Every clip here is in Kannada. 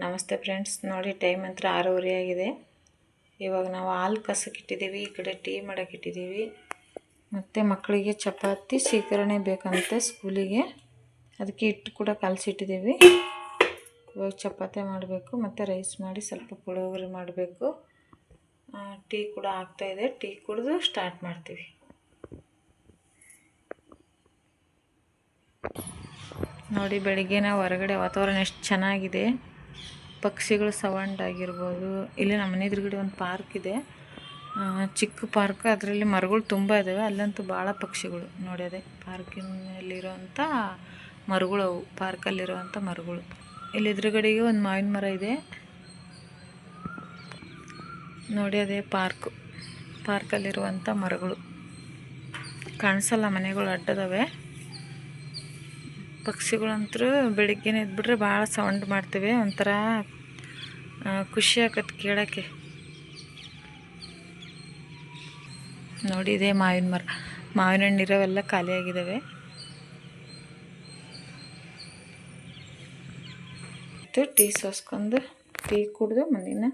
ನಮಸ್ತೆ ಫ್ರೆಂಡ್ಸ್, ನೋಡಿ ಟೈಮ್ ಹತ್ರ ಆರೂವರೆ ಆಗಿದೆ. ಇವಾಗ ನಾವು ಹಾಲು ಕಸಕ್ಕೆ ಇಟ್ಟಿದ್ದೀವಿ ಈ ಕಡೆ ಟೀ ಮಾಡೋಕ್ಕಿಟ್ಟಿದ್ದೀವಿ. ಮತ್ತು ಮಕ್ಕಳಿಗೆ ಚಪಾತಿ ಶೀಕರಣೆ ಬೇಕಂತೆ ಸ್ಕೂಲಿಗೆ. ಅದಕ್ಕೆ ಹಿಟ್ಟು ಕೂಡ ಕಲಸಿಟ್ಟಿದ್ದೀವಿ. ಇವಾಗ ಚಪಾತಿ ಮಾಡಬೇಕು, ಮತ್ತು ರೈಸ್ ಮಾಡಿ ಸ್ವಲ್ಪ ಪುಳಿಯೋಗರೆ ಮಾಡಬೇಕು. ಟೀ ಕೂಡ ಆಗ್ತಾಯಿದೆ ಟೀ ಕುಡಿದು ಸ್ಟಾರ್ಟ್ ಮಾಡ್ತೀವಿ. ನೋಡಿ, ಬೆಳಿಗ್ಗೆನ ಹೊರಗಡೆ ವಾತಾವರಣ ಎಷ್ಟು ಚೆನ್ನಾಗಿದೆ. ಪಕ್ಷಿಗಳು ಸೌಂಡ್ ಆಗಿರ್ಬೋದು. ಇಲ್ಲಿ ನಮ್ಮ ಮನೆ ಎದುರುಗಡೆ ಒಂದು ಪಾರ್ಕ್ ಇದೆ. ಚಿಕ್ಕ ಪಾರ್ಕ್. ಅದರಲ್ಲಿ ಮರಗಳು ತುಂಬ ಇದ್ದಾವೆ ಅಲ್ಲಂತೂ ಭಾಳ ಪಕ್ಷಿಗಳು. ನೋಡಿ, ಅದೇ ಪಾರ್ಕಿನಲ್ಲಿರೋಂಥ ಮರಗಳು ಅವು. ಪಾರ್ಕಲ್ಲಿರುವಂಥ ಮರಗಳು. ಇಲ್ಲಿ ಎದುರುಗಡೆಗೆ ಒಂದು ಮಾವಿನ ಮರ ಇದೆ. ನೋಡಿ, ಅದೇ ಪಾರ್ಕು. ಪಾರ್ಕಲ್ಲಿರುವಂಥ ಮರಗಳು. ಕಾಣಿಸಲ್ಲ ಮನೆಗಳು ಅಡ್ಡದವೆ. ಪಕ್ಷಿಗಳಂತೂ ಬೆಳಿಗ್ಗೆನೇ ಎದ್ಬಿಟ್ರೆ ಭಾಳ ಸೌಂಡ್ ಮಾಡ್ತವೆ. ಒಂಥರ ಖುಷಿ ಆಗತ್ತೆ ಕೇಳೋಕ್ಕೆ. ನೋಡಿ ಇದೆ ಮಾವಿನ ಮರ. ಮಾವಿನ ಹಣ್ಣು ಇರೋವೆಲ್ಲ ಖಾಲಿಯಾಗಿದ್ದಾವೆ ಟೀ ಸೋಸ್ಕೊಂಡು ಟೀ ಕುಡಿದು ಮುಂದಿನ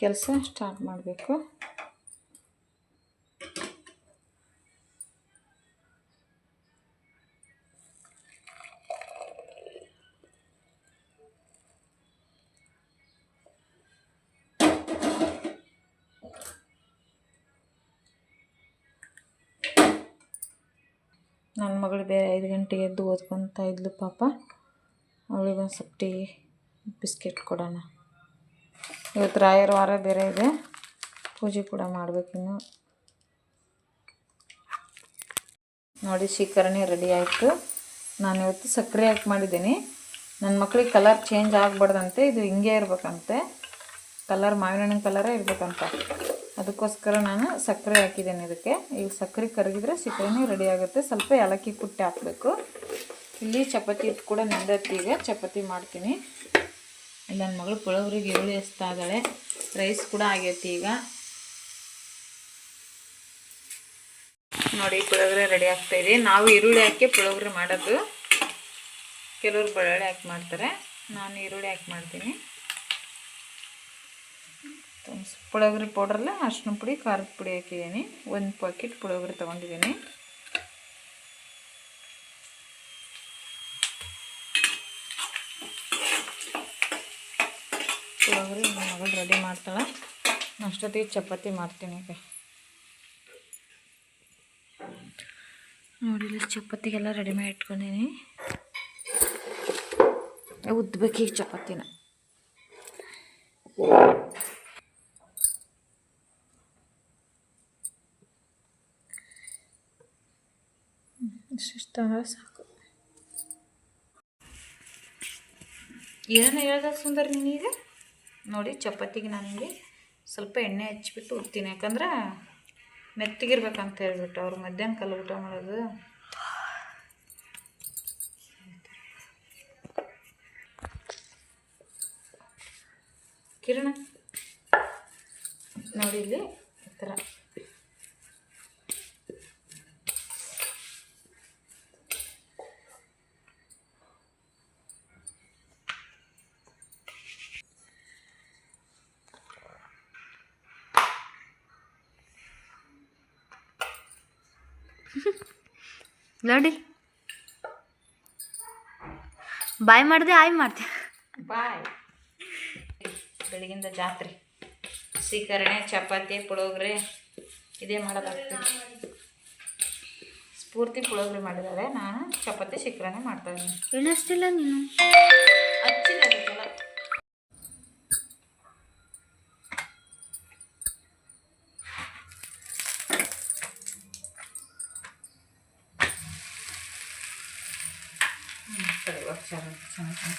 ಕೆಲಸ ಸ್ಟಾರ್ಟ್ ಮಾಡಬೇಕು. ನನ್ನ ಮಗಳು ಬೇರೆ ಐದು ಗಂಟೆಗೆ ಎದ್ದು ಓದ್ಕೊತಾ ಇದ್ಲು ಪಾಪ. ಅವಳಿಗೆ ಒಂದು ಸ್ವಲ್ಪ ಟೀ, ಬಿಸ್ಕೆಟ್ ಕೊಡೋಣ. ಇವತ್ತು ರಾಯರ ವಾರ ಬೇರೆ ಇದೆ. ಪೂಜೆ ಕೂಡ ಮಾಡಬೇಕಿನ್ನು ನೋಡಿ, ಶೀಕರಣೆ ರೆಡಿ ಆಯಿತು. ನಾನು ಇವತ್ತು ಸಕ್ಕರೆ ಹಾಕಿ ಮಾಡಿದ್ದೀನಿ. ನನ್ನ ಮಕ್ಳಿಗೆ ಕಲರ್ ಚೇಂಜ್ ಆಗಬಾರ್ದಂತೆ. ಇದು ಹಿಂಗೆ ಇರಬೇಕಂತೆ. ಕಲರ್ ಮಾವಿನ ಹಣ್ಣಿನ ಕಲರೇ ಇರಬೇಕಂತ. ಅದಕ್ಕೋಸ್ಕರ ನಾನು ಸಕ್ಕರೆ ಹಾಕಿದ್ದೇನೆ ಇದಕ್ಕೆ. ಈಗ ಸಕ್ಕರೆ ಕರಗಿದ್ರೆ ಸೀಕರಣೆ ರೆಡಿ ಆಗುತ್ತೆ. ಸ್ವಲ್ಪ ಏಲಕ್ಕಿ ಕುಟ್ಟಿ ಹಾಕಬೇಕು. ಇಲ್ಲಿ ಚಪಾತಿ ಕೂಡ ನೆಂದೈತಿ ಈಗ ಚಪಾತಿ ಮಾಡ್ತೀನಿ. ಇಲ್ಲಿ ನನ್ನ ಮಗಳು ಪುಳೋಗ್ರಿಗೆ ಈರುಳ್ಳಿ ಎಷ್ಟಾಗಳೆ ರೈಸ್ ಕೂಡ ಆಗೈತಿ ಈಗ. ನೋಡಿ, ಪುಳೋಗ್ರೆ ರೆಡಿ ಆಗ್ತಾ ಇದೆ. ನಾವು ಈರುಳ್ಳಿ ಹಾಕಿ ಪುಳೋಗ್ರೆ ಮಾಡೋದು. ಕೆಲವರು ಬೆಳ್ಳುಳ್ಳಿ ಹಾಕಿ ಮಾಡ್ತಾರೆ. ನಾನು ಈರುಳ್ಳಿ ಹಾಕಿ ಮಾಡ್ತೀನಿ. ಪುಳೋಗರೆ ಪೌಡ್ರಲ್ಲ ಅರ್ಶಿನ ಪುಡಿ, ಖಾರದ ಪುಡಿ ಹಾಕಿದ್ದೀನಿ. ಒಂದು ಪ್ಯಾಕೆಟ್ ಪುಳಿಯೋಗರೆ ತೊಗೊಂಡಿದ್ದೀನಿ. ಪುಳೋಗರೆ ನಮ್ಮ ಮಗಳು ರೆಡಿ ಮಾಡ್ತಾಳೆ. ಅಷ್ಟೊತ್ತಿಗೆ ಚಪಾತಿ ಮಾಡ್ತೀನಿ ಈಗ. ನೋಡಿ ಚಪಾತಿಗೆಲ್ಲ ರೆಡಿ ಮಾಡಿ ಇಟ್ಕೊಂಡಿನಿ. ಉದ್ಬೇಕು ಈಗ ಚಪಾತಿನ. ಇಷ್ಟಿಷ್ಟ ಆಹಾರ ಸಾಕು. ಏನು ಹೇಳ್ದ ಸುಂದರ್ ನೀನೀಗ ನೋಡಿ, ಚಪಾತಿಗೆ ನನಗೆ ಸ್ವಲ್ಪ ಎಣ್ಣೆ ಹಚ್ಬಿಟ್ಟು ಉತ್ತೀನಿ ಯಾಕಂದ್ರೆ ಮೆತ್ತಗಿರ್ಬೇಕಂತ ಹೇಳ್ಬಿಟ್ಟು ಅವ್ರು ಮಧ್ಯಾಹ್ನ ಕಲ್ಲು ಊಟ ಮಾಡೋದು. ಕಿರಣ, ನೋಡಿ ಇಲ್ಲಿ ಈ ಥರ. ನೋಡಿ. ಬಾಯ್ ಮಾಡಿದೆ ಆಯ್ ಮಾಡ್ದೆ. ಬಾಯ್. ಬೆಳಗಿಂದ ಜಾತ್ರೆ. ಸೀಕರಣೆ ಚಪಾತಿ ಪುಳೋಗ್ರೆ ಇದೇ ಮಾಡೋದಾಗ್ತದೆ ಸ್ಫೂರ್ತಿ ಪುಳೋಗ್ರೆ ಮಾಡಿದ್ದಾರೆ. ನಾನು ಚಪಾತಿ ಸೀಕರಣೆ ಮಾಡ್ತಾ ಇದ್ದೀನಿ. ಎಣ್ಣಷ್ಟಿಲ್ಲ ನೀನು? ಹಚ್ಚಿದೆ ಇವಾಗ ಚೆನ್ನಾಗಿ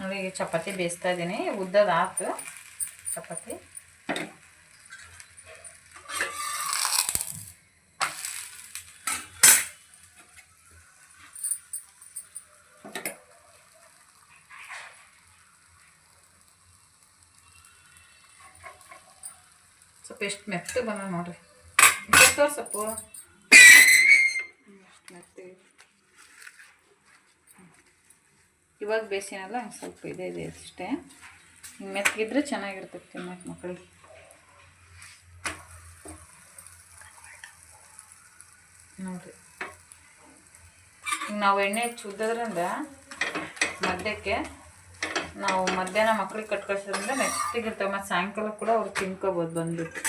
ನೋಡಿ, ಈಗ ಚಪಾತಿ ಬೇಯಿಸ್ತಾ ಇದ್ದೀನಿ. ಉದ್ದದ ಆತು. ಚಪಾತಿ. ಸ್ವಲ್ಪ ಎಷ್ಟು ಮೆತ್ತಗೆ ಬಂದ ನೋಡ್ರಿ. ತೋರ್ಸಪ್ಪು? ಎಷ್ಟು ಇವಾಗ ಬೇಸಿನಲ್ಲ ಸ್ವಲ್ಪ ಇದೆ ಇದೆ ಅಷ್ಟೇ. ಹಿಂಗೆ ಮೆತ್ತಗಿದ್ರೆ ಚೆನ್ನಾಗಿರ್ತದೆ ತಿನ್ನಕ್ಕೆ ಮಕ್ಕಳಿಗೆ ನೋಡಿರಿ. ನಾವು ಎಣ್ಣೆ ಚುದ್ದದ್ರಿಂದ ಮದ್ಯಕ್ಕೆ ನಾವು ಮಧ್ಯಾಹ್ನ ಮಕ್ಳಿಗೆ ಕಟ್ ಕಳ್ಸೋದ್ರಿಂದ ಮೆತ್ತಗಿರ್ತವೆ ಮತ್ತು ಸಾಯಂಕಾಲ ಕೂಡ ಅವ್ರು ತಿನ್ಕೋಬೋದು ಬಂದ್ಬಿಟ್ಟು.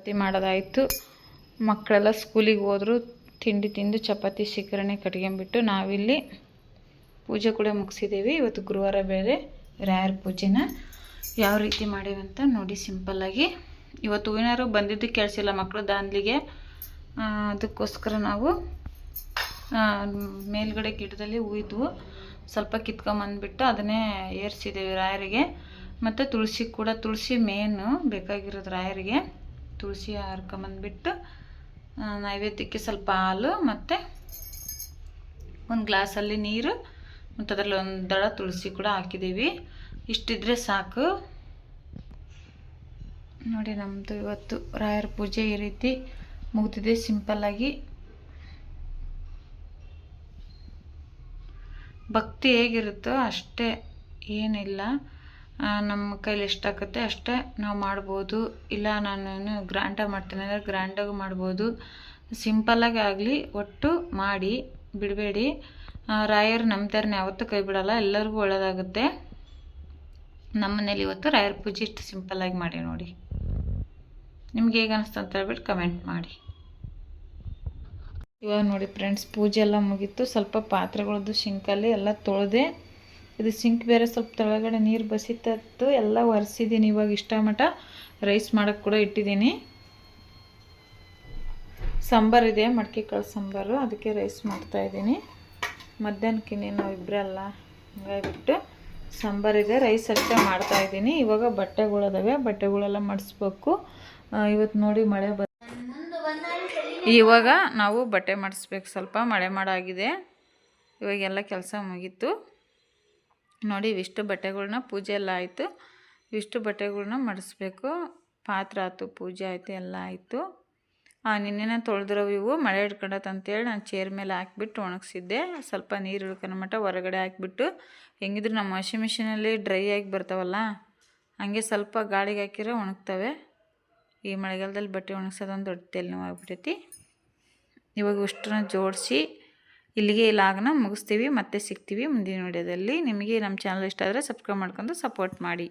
ಚಪಾತಿ ಮಾಡೋದಾಯಿತು. ಮಕ್ಕಳೆಲ್ಲ ಸ್ಕೂಲಿಗೆ ಹೋದ್ರು, ತಿಂಡಿ ತಿಂದು ಚಪಾತಿ ಶಿಖರಣೆ ಕಟ್ಕೊಂಬಿಟ್ಟು ನಾವಿಲ್ಲಿ ಪೂಜೆ ಕೂಡ ಮುಗಿಸಿದ್ದೀವಿ ಇವತ್ತು ಗುರುವಾರ ಬೇರೆ ರಾಯರ ಪೂಜೆನ? ಯಾವ ರೀತಿ ಮಾಡೀವಿ ಅಂತ ನೋಡಿ ಸಿಂಪಲ್ಲಾಗಿ ಇವತ್ತು ಹೂವಿನಾರು ಬಂದಿದ್ದು ಕೇಳಿಸಿಲ್ಲ ಮಕ್ಕಳು ದಾಂದ್ಲಿಗೆ. ಅದಕ್ಕೋಸ್ಕರ ನಾವು ಮೇಲ್ಗಡೆ ಗಿಡದಲ್ಲಿ ಹೂವಿದ್ವು ಸ್ವಲ್ಪ ಕಿತ್ಕೊಂಬಂದ್ಬಿಟ್ಟು ಅದನ್ನೇ ಏರ್ಸಿದ್ದೇವೆ ರಾಯರಿಗೆ. ಮತ್ತು ತುಳಸಿ ಕೂಡ, ತುಳಸಿ ಮೇನು ಬೇಕಾಗಿರೋದು ರಾಯರಿಗೆ. ತುಳಸಿ ಹಾರ್ಕೊಂಬಂದ್ಬಿಟ್ಟು ನೈವೇದ್ಯಕ್ಕೆ ಸ್ವಲ್ಪ ಹಾಲು ಮತ್ತು ಒಂದು ಗ್ಲಾಸಲ್ಲಿ ನೀರು ಮತ್ತು ಅದರಲ್ಲಿ ಒಂದು ದಳ ತುಳಸಿ ಕೂಡ ಹಾಕಿದ್ದೀವಿ. ಇಷ್ಟಿದ್ರೆ ಸಾಕು. ನೋಡಿ ನಮ್ಮದು ಇವತ್ತು ರಾಯರ ಪೂಜೆ ಈ ರೀತಿ ಮುಗಿದಿದೆ ಸಿಂಪಲ್ಲಾಗಿ ಭಕ್ತಿ ಹೇಗಿರುತ್ತೋ ಅಷ್ಟೇ, ಏನಿಲ್ಲ. ನಮ್ಮ ಕೈಲಿ ಎಷ್ಟಾಗುತ್ತೆ ಅಷ್ಟೇ ನಾವು ಮಾಡ್ಬೋದು. ಇಲ್ಲ, ನಾನು ಗ್ರ್ಯಾಂಡಾಗಿ ಮಾಡ್ತೇನೆ ಅಂದರೆ ಗ್ರ್ಯಾಂಡಾಗಿ ಮಾಡ್ಬೋದು. ಸಿಂಪಲ್ಲಾಗಿ ಆಗಲಿ, ಒಟ್ಟು ಮಾಡಿ, ಬಿಡಬೇಡಿ. ರಾಯರು ನಮ್ಮ ಥರನೇ ಯಾವತ್ತೂ ಕೈ ಬಿಡಲ್ಲ, ಎಲ್ಲರಿಗೂ ಒಳ್ಳೆಯದಾಗುತ್ತೆ ನಮ್ಮ ಮನೇಲಿ ಇವತ್ತು ರಾಯರ ಪೂಜೆ ಇಷ್ಟು ಸಿಂಪಲ್ಲಾಗಿ ಮಾಡಿ ನೋಡಿ. ನಿಮ್ಗೆ ಹೇಗೆ ಅನಿಸ್ತು ಅಂತ ಹೇಳ್ಬಿಟ್ಟು ಕಮೆಂಟ್ ಮಾಡಿ. ಇವಾಗ ನೋಡಿ ಫ್ರೆಂಡ್ಸ್ ಪೂಜೆ ಎಲ್ಲ ಮುಗೀತು. ಸ್ವಲ್ಪ ಪಾತ್ರೆಗಳದ್ದು, ಶಿಂಕಲ್ಲಿ ಎಲ್ಲ ತೊಳೆದೆ ಇದು ಸಿಂಕ್ ಬೇರೆ ಸ್ವಲ್ಪ ತೆಳಗಡೆ ನೀರು ಬಸಿತತ್ತು, ಎಲ್ಲ ಒರೆಸಿದ್ದೀನಿ ಇವಾಗ ಇಷ್ಟ ಮಟ ರೈಸ್ ಮಾಡೋಕ್ಕೆ ಕೂಡ ಇಟ್ಟಿದ್ದೀನಿ ಸಾಂಬಾರು ಇದೆ, ಮಡಕೆ ಕಾಳು ಸಾಂಬಾರು. ಅದಕ್ಕೆ ರೈಸ್ ಮಾಡ್ತಾಯಿದ್ದೀನಿ ಮಧ್ಯಾಹ್ನಕ್ಕೆ ನಾವು ಇಬ್ಬರಲ್ಲ ಹಂಗಾಗಿಬಿಟ್ಟು ಸಾಂಬಾರಿದೆ ರೈಸ್ ಅಷ್ಟೇ ಮಾಡ್ತಾಯಿದ್ದೀನಿ ಇವಾಗ ಬಟ್ಟೆಗಳದಾವೆ ಬಟ್ಟೆಗಳೆಲ್ಲ ಮಡಿಸ್ಬೇಕು. ಇವತ್ತು ನೋಡಿ ಮಳೆ ಬ ಇವಾಗ ನಾವು ಬಟ್ಟೆ ಮಾಡಿಸ್ಬೇಕು. ಸ್ವಲ್ಪ ಮಳೆ ಮಾಡಾಗಿದೆ ಇವಾಗೆಲ್ಲ ಕೆಲಸ ಮುಗೀತು. ನೋಡಿ ಇವಿಷ್ಟು ಬಟ್ಟೆಗಳನ್ನ ಪೂಜೆ ಎಲ್ಲ ಆಯಿತು. ಇವಿಷ್ಟು ಬಟ್ಟೆಗಳನ್ನ ಮಡಿಸ್ಬೇಕು. ಪಾತ್ರೆ ಆಯಿತು, ಪೂಜೆ ಆಯಿತು, ಎಲ್ಲ ಆಯಿತು. ನಿನ್ನೆನ ತೊಳೆದ್ರವು ಇವು ಮಳೆ ಹಿಡ್ಕೊಂಡತ್ ಅಂತೇಳಿ ನಾನು ಚೇರ್ ಮೇಲೆ ಹಾಕ್ಬಿಟ್ಟು ಒಣಗಿಸಿದ್ದೆ. ಸ್ವಲ್ಪ ನೀರು ಹಿಡ್ಕೊಂಡ ಮಟ್ಟ ಹೊರಗಡೆ ಹಾಕ್ಬಿಟ್ಟು. ಹೆಂಗಿದ್ರು ನಮ್ಮ ವಾಷಿಂಗ್ ಮಿಷಿನಲ್ಲಿ ಡ್ರೈ ಆಗಿ ಬರ್ತಾವಲ್ಲ, ಹಂಗೆ ಸ್ವಲ್ಪ ಗಾಳಿಗೆ ಹಾಕಿರೋ ಒಣಗ್ತವೆ. ಈ ಮಳೆಗಾಲದಲ್ಲಿ ಬಟ್ಟೆ ಒಣಗ್ಸೋದೊಂದು ದೊಡ್ಡ ತಲೆನೋವು ಆಗ್ಬಿಟ್ಟೈತಿ ಇವಾಗ ಉಷ್ಟ್ರನ್ನ ಜೋಡಿಸಿ ಇಲ್ಲಿಗೆ ಈ ಲಾಗ್ನ ಮುಗಿಸ್ತೀವಿ, ಮತ್ತೆ ಸಿಗ್ತೀವಿ ಮುಂದಿನ ವಿಡಿಯೋದಲ್ಲಿ. ನಿಮಗೆ ನಮ್ಮ ಚಾನಲ್ ಇಷ್ಟ ಆದರೆ ಸಬ್ಸ್ಕ್ರೈಬ್ ಮಾಡ್ಕೊಂಡು ಸಪೋರ್ಟ್ ಮಾಡಿ.